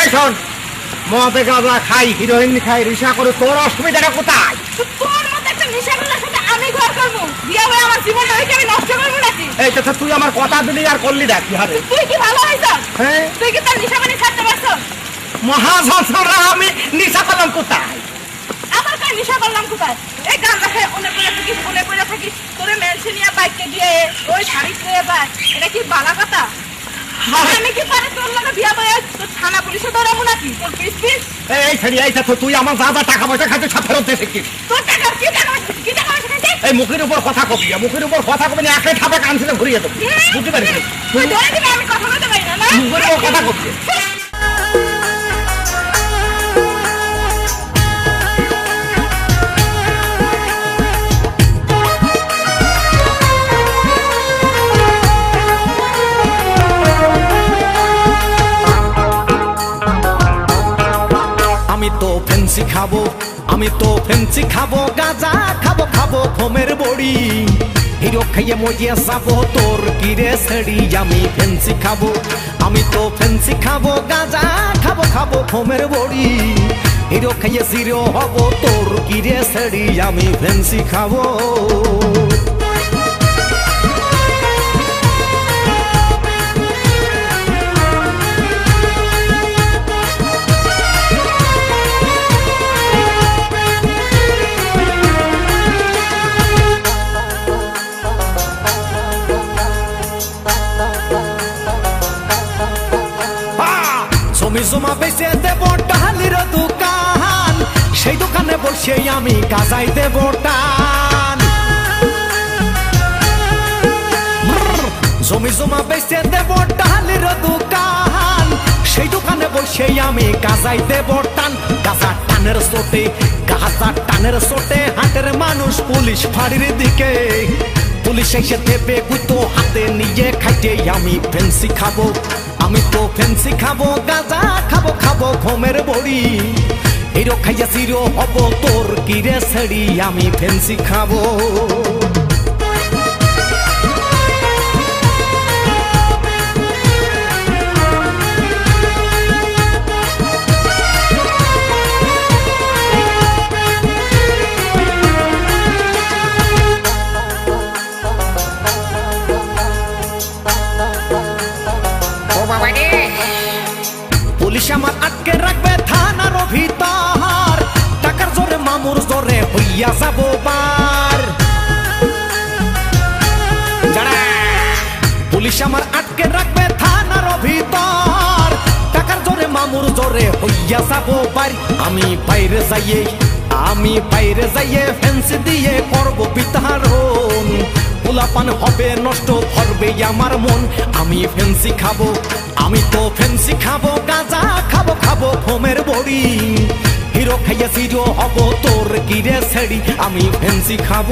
এই শোন খাই হিরোইন খাই রিসা করে তোর অসুবিধাটা কোথায়? তুই আমার কথা দিলি আর করলি না কি হবে। তুই কি ভালো হইছ? হ্যাঁ? তুই কি তার নেশা মানে ছাড়তে পারছ? আমি নিশা করলাম কোথায়? আবার কার নেশা করলাম কোথায়? এই গাঁজা খেয়ে অনেক বাইকে দিয়ে ওই শাড়ি পেয়ে এটা কি বালা কথা? আমি কি পারে তোর লগে বিয়া বয়ে তোর থানা পুলিশে ধরাবো নাকি? তোর পিস পিস? এই এই এই তো তুই আমার যা যা টাকা পয়সা খাইতে সব ফেরত দিয়ে শিখিস তোর টাকা কি টাকা কি টাকা এই মুখের উপর কথা কবি মুখের উপর কথা কবি না একে ঠাপা কানছিলে ঘুরিয়ে দেবো। বুঝতে পারিস? তুই ধরে দিবি আমি কথা বলতে পারি না না? মুখের উপর কথা কবি। ফেন্সি খাব, আমি তো ফেন্সি খাব, গাজা খাব খাব ফোমের বড়ি। হিরো খাইয়ে মজিয়া যাব তোর কিরে সেড়ি? আমি ফেন্সি খাব, আমি তো ফেন্সি খাব, গাজা খাব খাব ফোমের বড়ি। হিরো খাইয়ে জিরো হব, তোর কিরে সেড়ি? আমি ফেন্সি খাব। জমি জমা বেচে দেব ডালির দোকান। সেই দোকানে বসে আমি কাজাই দেব টান। জমি জমা বেচে দেব ডালির দোকান। সেই দোকানে বসে আমি কাজাই দেব টান। গাছা টানের সোটে গাছা টানের সোটে হাটের মানুষ পুলিশ ফাঁড়ির দিকে। পুলিশ এসে দেবে গুতো হাতে নিয়ে খাইতে আমি ফেন্সি খাব। আমি তো ফেন্সি খাব, গাঁজা খাব খাব ঘোমের বড়ি। হিরো খাইয়া সিরো হব, তোর কিরে ছেড়ি? আমি ফেন্সি খাব। আমার আটকে রাখবে থানার ভিতর টাকার জোরে মামুর জোরে হইয়া যাব বার। পুলিশ আমার আটকে রাখবে থানার ভিতর টাকার জোরে মামুর জোরে হইয়া যাব বাড়ি আমি বাইরে যাইয়ে, আমি বাইরে যাইয়ে ফেন্স দিয়ে করব বিতারণ পোলাপান হবে, নষ্ট করবে আমার মন। আমি ফেন্সি খাব, আমি তো ফেন্সি খাব গাঁজা। খাব ফোমের বড়ি। হিরো খাইয়া জিরো হব তোর কিরে ছেড়ি? আমি ফেন্সি খাব।